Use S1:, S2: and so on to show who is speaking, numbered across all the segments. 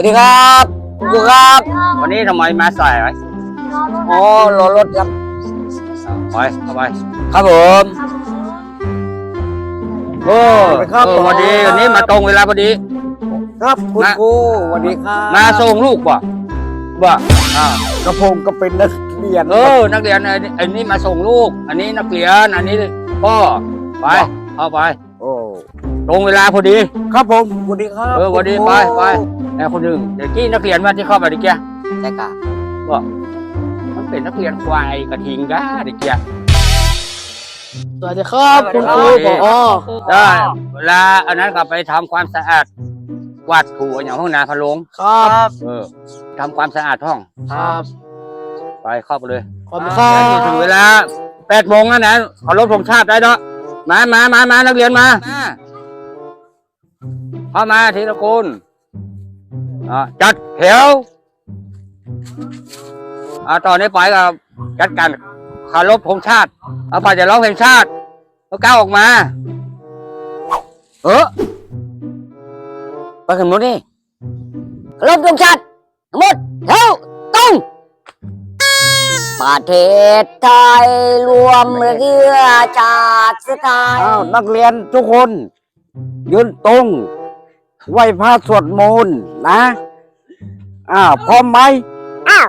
S1: วัสดีครับคุณครูครับ
S2: วันนี้ทำไมมาสายไว้
S1: อ๋อรอรถครับ
S2: ไปเข้าไป
S1: ครับผม
S2: โอ้
S1: ครับ
S2: เออวันนี้วันนี้มาตรงเวลาพอดี
S1: ครับคุณ
S2: มา
S1: ครูสวัสดีครับ
S2: มาส่งลูกป่ะบ่อ่าก
S1: ระผมก็เป็นนักเรียน
S2: เออนักเรียนไอ้นี่ไอ้นี่มาส่งลูก อันนี้นักเรียนอันนี้พ่อไปเข้าไป
S1: โอ้
S2: ตรงเวลาพอดี
S1: ครับผมสวัสดีครับ
S2: เออสวัสดี
S1: คุณครู
S2: ไปไปแต่คนหนึ่งเดี๋ยวกี้นักเรียนว่าที่เข้าไปดิแก
S1: ใช่ค่ะ
S2: มันเป็นนักเรียนควายกระทิงก้าดิแก
S1: สวัสดีครับคุณครู
S2: สวัสดี
S1: ปอ
S2: ได้เวลาอันนั้นก็ไปทำความสะอาดกวาดถูอย่างห้องนาพะโลง
S1: ครับ
S2: เออทำความสะอาดห้อง
S1: ครับ
S2: ไปเข้าไปเลย
S1: ขอบคุณครั
S2: แล้วนี่
S1: บ
S2: ถึงเวลาแปดโมงแล้วนะขอรบธงชาติได้เนาะมามามามานักเรียนมา เข้ามาทีละคนจัดแถวอตอนนี้ไปกับจัดการขารบธงชาติ เอาไปจะร้องเพลงชาติแล้วก้าวออกมา เออไปกันหมดนี่
S1: รบธงชาติทั้งหมดแถวตรงประเทศไทยรวมเรือชาติไทย
S3: อ้าวนักเรียนทุกคน ยืนตรง ไหวพระสวดมนต์นะอ้าวพร้อมไหม
S4: อ้าว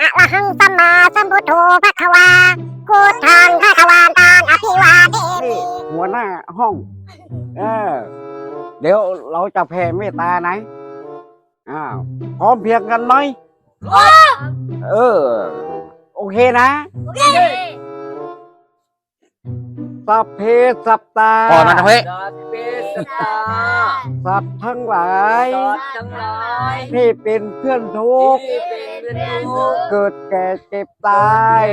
S4: อะระหังสัมมาสัมพุทโธพระควาพุทธังพระควาตานอภิวาเทมิ
S3: หัวหน้าห้อง เออ เดี๋ยวเราจะแผ่เมตตาไหนอ้าวพร้อมเพรียงกันไหมเออ โอเคนะ สัพเพสัปตา
S2: พอมาทางเฮ้ย
S3: สัตว์ทั้งหลายที่เป็นเพื่อนทุกข์เกิดแก่เจ็บตาย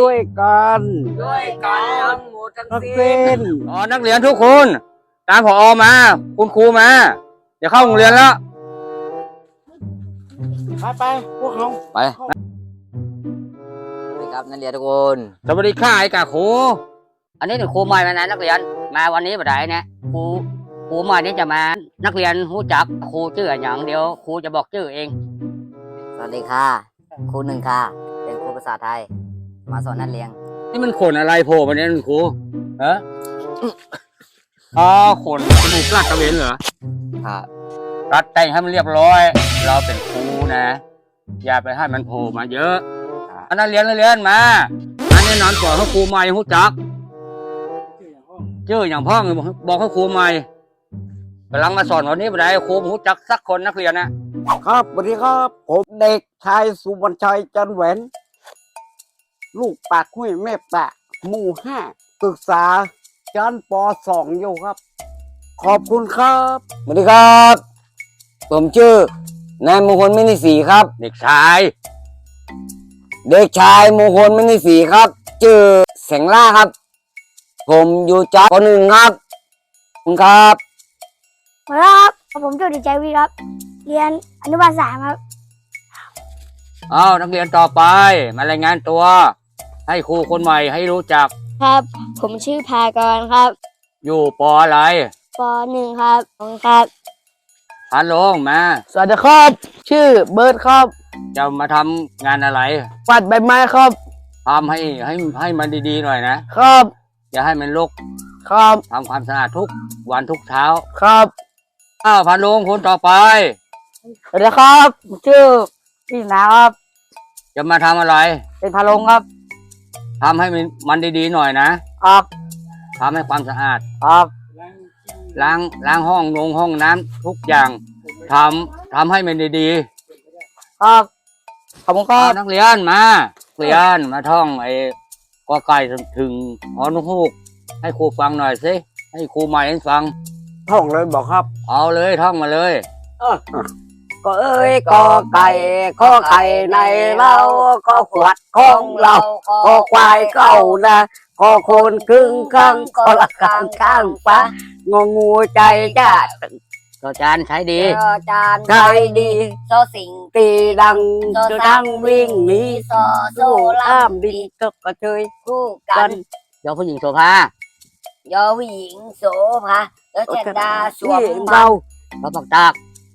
S3: ด้วยกันทั้งสิ้น
S2: อ๋อนักเรียนทุกคน ตามผอมา คุณครูมา เดี๋ยวเข้าโรงเรียนแล้ว
S3: ไปไปพวกเขา
S1: ไปสวัสดีครับนักเรียนทุกคน
S2: สวัสดีค่ะไอ้กาครู
S1: อันนี้หนูครูใหม่มานะนักเรียน มาวันนี้บ่ได้นะครูครูใหม่นี่จะมา นักเรียนรู้จักครูชื่ออย่างเดียวครูจะบอกชื่อเอง สวัสดีค่ะครูหนึ่งค่ะ เป็นครูภาษาไทย มาสอนนักเรียน
S2: นี่มันขนอะไรโผล่มาเนี่ยคุณครูฮะอ๋อขนจมูกลาดตระเวนเหรอ
S1: ค่ะ
S2: รัดแต่งให้มันเรียบร้อย เราเป็นครูนะ อย่าไปให้มันโผล่มาเยอะอันนั้นเรียนนักเรียนมาอันนี้นอนก่อนให้ครูใหม่หูจัก ชื่ออย่างพ่อบอกให้ครูใหม่กำลังมาสอนวันนี้ไปไหนครูหูจักสักคนนักเรียนนะครับ
S3: สวัสดีครับ ผมเด็กชายสุวรรณชัยจันแหวน ลูกปากห้วยแม่ปะหมู่ห้าศึกษาชั้นปสองอยู่ครับ ขอบคุณครับ
S1: สวัสดีครับ ผมชื่อนายมงคลมินิศรีครับ
S2: เด็กชาย
S1: เด็กชายมงคลมินิศรีครับ ชื่อแสงล่าครับ ผมอยู่จัปหนึ่งครับขอบคุณครับ
S4: ครับผมชื่อดิใจวีครับ เรียนอนุบาลสามครับ
S2: เอานักเรียนต่อไป มารายงานตัว ให้ครูคนใหม่ให้รู้จัก
S4: ครับ ผมชื่อพากรครับ
S2: อยู่ปออะไร
S4: ปหนึ่งครับครับ
S2: พันลงมา
S3: สวัสดีครับ ชื่อเบิร์ดครับ
S2: จะมาทำงานอะไร
S3: ปัดใบไม้ครับ
S2: ทำให้ให้ให้มันดีๆหน่อยนะ
S3: ครับ
S2: อย่าให้มันรก
S3: ครับ
S2: ทำความสะอาดทุกวันทุกเช้า
S3: ครับ
S2: อ้าวพันลงคนต่อไป
S3: สวัสดีครับชื่อพี่นะครับ
S2: จะมาทำอะไร
S3: เป็นพาลงครับ
S2: ทำให้มันมันดีๆหน่อยนะครับทำให้ความสะอาด
S3: ครับ
S2: ล้างล้างห้องลงห้องน้ำทุกอย่างทำทำให้มันดีๆ
S3: ครับขอบคุณครั
S2: เอา
S3: บ
S2: นักเรียนมานักเรียนมาท่องไอ้ก อไก่ถึงหอนุฮูก ให้ครูฟังหน่อยสิให้ครูใหม่ให้ฟัง
S3: ท่องเลยบอกครับ
S2: เอาเลยท่องมาเลย
S3: ก็เอ้ยกอไก่ข้อไข่ในเราก็ขวดของเราก็ควายเก่านะก็คนครึ่งข้างก็ละข้างข้างปะงองูใจจ้า
S2: ก็จานใช้ดี
S4: เจอจาน
S3: ใจดี
S4: โซสิง
S3: ตีดังจะดังวิ่งหนี
S4: โซโซ
S3: สู้
S4: ล่า
S3: ล่ามมดีก็กระเทย
S4: คู่กั
S3: กันน
S2: เดี๋ยวผู้หญิงโซภาย
S4: อผู้หญิงโสภาแล้วเจนดาสวม
S3: ที่
S4: บั
S3: เรา
S4: ง
S2: เราปักตาก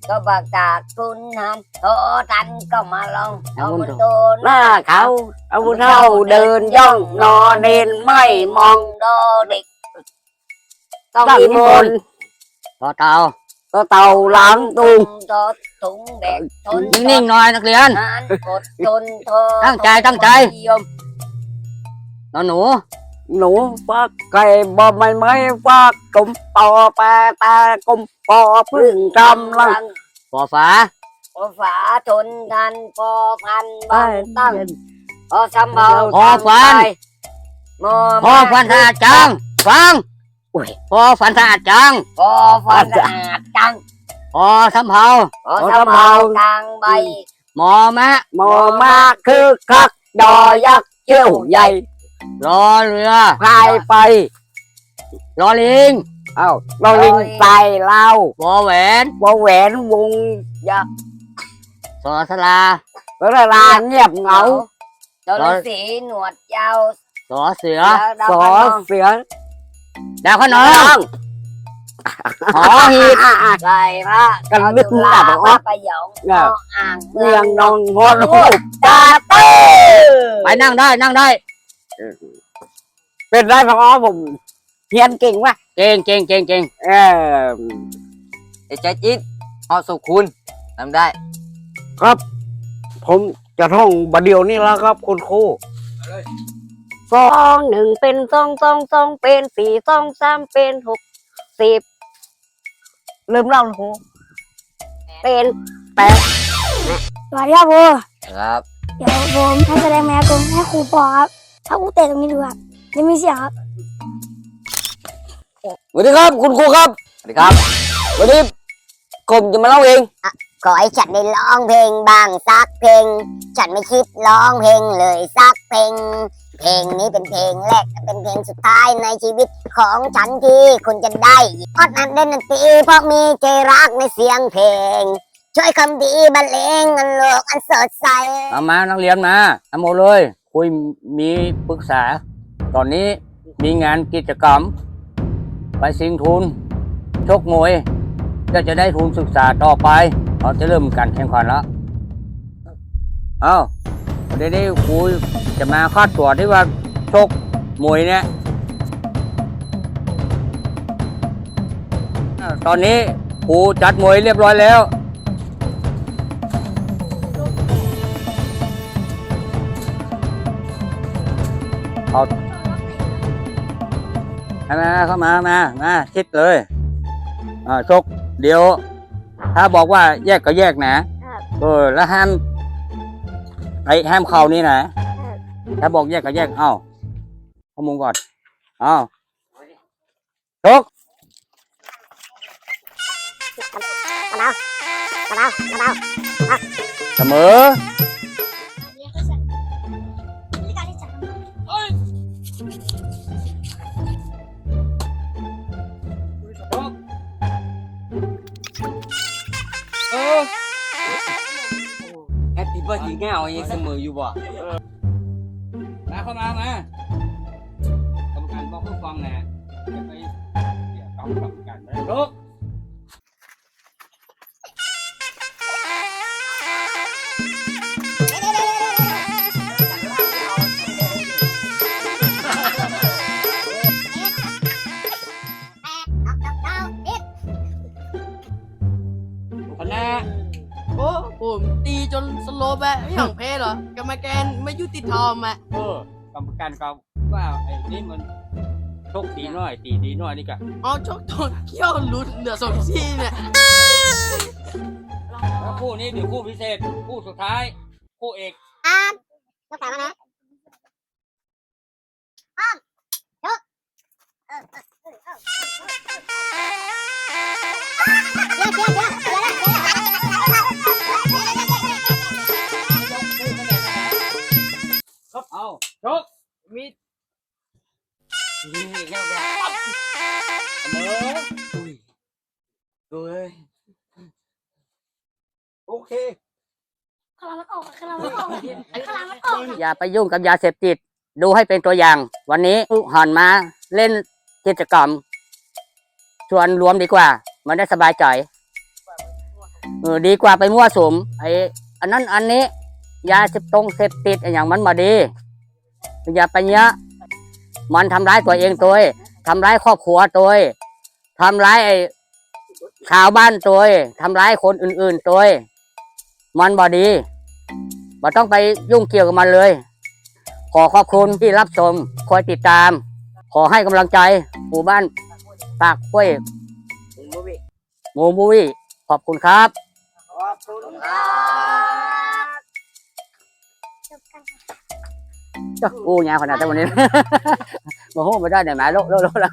S1: ก็บักจากคุณหันโตทันก็มาลอง
S2: เอา
S1: เอา
S2: บุ
S1: บุ
S2: ญ
S1: ญโตหน้าเขา
S2: เอาบุญเท่าเดินย่องนอนเนนไม่มอง
S1: โดเด็กต้อง
S2: ตั้ง
S1: มี
S2: ม
S1: ม
S2: น
S1: น
S2: ต์ต่อเตา
S1: ก็เต่าล้างตุงโตตุงแบกชน
S2: นิ่งๆหน่อยนักเรียน
S1: หานกดจนโท
S2: ตั้งใจตั้งใจ
S1: ยม
S2: นอนหนู
S1: หนูฟักไก่บ่ไม่ไม่ฟักกุมปอปลาตากุมปอพึ่งกำลัง
S2: ปอฝา
S1: ปอฝาชนกันปอพันบังตั้งปอสำเภา
S2: พอฟัน
S1: มอ
S2: พอฟันสะอาดจังฟัง พอฟันสะอาดจัง
S1: ปอฟันสะอาดจัง
S2: พอสำเภา
S1: ปอสำเภากลางใบ
S2: หมอมะ
S1: มอมาคือคักดอยักษ์เชี่ยวใหญ่
S2: รอเรือ
S1: พายไป
S2: รอลิง
S1: เอ้าเราลิงใส่เรา
S2: วอแหวน
S1: วงแหวนวงยักษ์
S2: สอสลา
S1: เวลาเงียบเหงาจระสีหนวดยาว
S2: สอเสือ
S1: สอเสือ
S2: ดาวขนองหอหีบ
S1: ใส่พระกันลึก
S4: ลา
S1: หนาบ
S4: ว่า
S1: ว่า
S4: ประโยค
S1: เนี่ย
S4: อ่าง
S1: เมืองนองฮอนฮูกตาเต้
S2: ไปนั่งได้นั่งได้
S1: เป็นไรพอผมเฮียนเก่งว่ะ
S2: เก่งเก่งเก่งเก่ง
S1: เออ
S5: ไอ้ใจจิ๊กพอสุคุณทำได้
S1: ผมจะท่องบดเดียวนี่แล้วครับคุณครู สองหนึ่งเป็นสองสองสองเป็นสี่สองสามเป็นหกสิบลืมเล่าครูเป็นแปด
S4: สวัสดีครับครู
S5: ครับ
S4: เดี๋ยวผมให้แสดงแม่กงให้ครูปอครับถ้าครูเตะตรงนี้ดูครับจะมีเสียงครับ
S1: สวัสดีครับ คุณครูครับ
S5: สวัสดีครับ
S1: วันนี้ผมจะมาเล่าเอง
S4: ขอให้ฉันได้ร้องเพลงบ้างสักเพลง ฉันไม่คิดร้องเพลงเลยสักเพลง เพลงนี้เป็นเพลงแรกและเป็นเพลงสุดท้ายในชีวิตของฉันที่คุณจะได้เพราะนั้นเล่นดนตรีเพราะมีใจรักในเสียงเพลง ช่วยคำดีบรรเลงอันโลกอันสดใส
S2: เอามานักเรียนมาเอาหมดเลยคุยมีปรึกษา ตอนนี้มีงานกิจกรรม ไปสิงทุน ชกมวยก็จะได้ทุนศึกษาต่อไป เราจะเริ่มการแข่งขันแล้ว เอา เดี๋ยวนี้ครูจะมาคาดตัวที่ว่าชกมวยเนี่ยอ่าตอนนี้ครูจัดมวยเรียบร้อยแล้วมามาเข้ามา มา มาชิดเลยอ่าชก เดี๋ยว ถ้าบอกว่าแยกก็แยกนะเออแล้วห้าม ไอ้ห้ามเข่านี่นะถ้าบอกแยกก็แยกเอ้าข้อมูลก่อนเอ้าชก
S4: มะนาวมะนาวมะนาว
S2: เสมอ
S5: เบิร์ดเงายังเสมออยู่บ่
S2: มาเข้ามามากรรมการบอกให้ฟังนะจะไปเกี่ยวกับกรรมการไม่ได้ลุกคณะ
S6: โอ้ผมตีจนสโลปอะอย่างเพเหรอกรรมการไม่ยุติธรรมอะ
S2: เออกรรมการก็ว่าไอ้นี่มันโชคดีหน่อย ตีดีหน่อยนี่กะ
S6: เอาชกตนเขี้ยวหลุดเหลือสองซี่เนี่ย
S2: แล้วคู่นี้เดี๋ยวคู่พิเศษคู่สุดท้าย คู่เอก
S4: อ่านยกแขนมานะ
S6: มี
S2: นี่แค่แบบเสมอ
S5: เฮ้ย
S2: โอเค
S4: ขลามันออกขลามันออกขลามันออก
S2: อย่าไปยุ่งกับยาเสพติด ดูให้เป็นตัวอย่าง วันนี้หันมาเล่นกิจกรรม ชวนรวมดีกว่า มันได้สบายใจเออดีกว่าไปมั่วสุมไอ้อันนั้นอันนี้ ยาเสพตรงเสพติดไอ้อย่างมันมาดี อย่าไปเนี้ยะมันทำร้ายตัวเองตัวเองทำร้ายครอบครัวตัวเองทำร้ายไอ้ชาวบ้านตัวเองทำร้ายคนอื่นๆตัวเองมันบอดีบ่ต้องไปยุ่งเกี่ยวกับมันเลย ขอขอบคุณที่รับชม คอยติดตาม ขอให้กำลังใจหมู่บ้านปากห้วยหมูบุวีขอบคุณครับจ้ะกูยาวขนาดแต่วันนี้โอ้โหไม่ได้ไหนหมาโลกโลกโลกแล้ว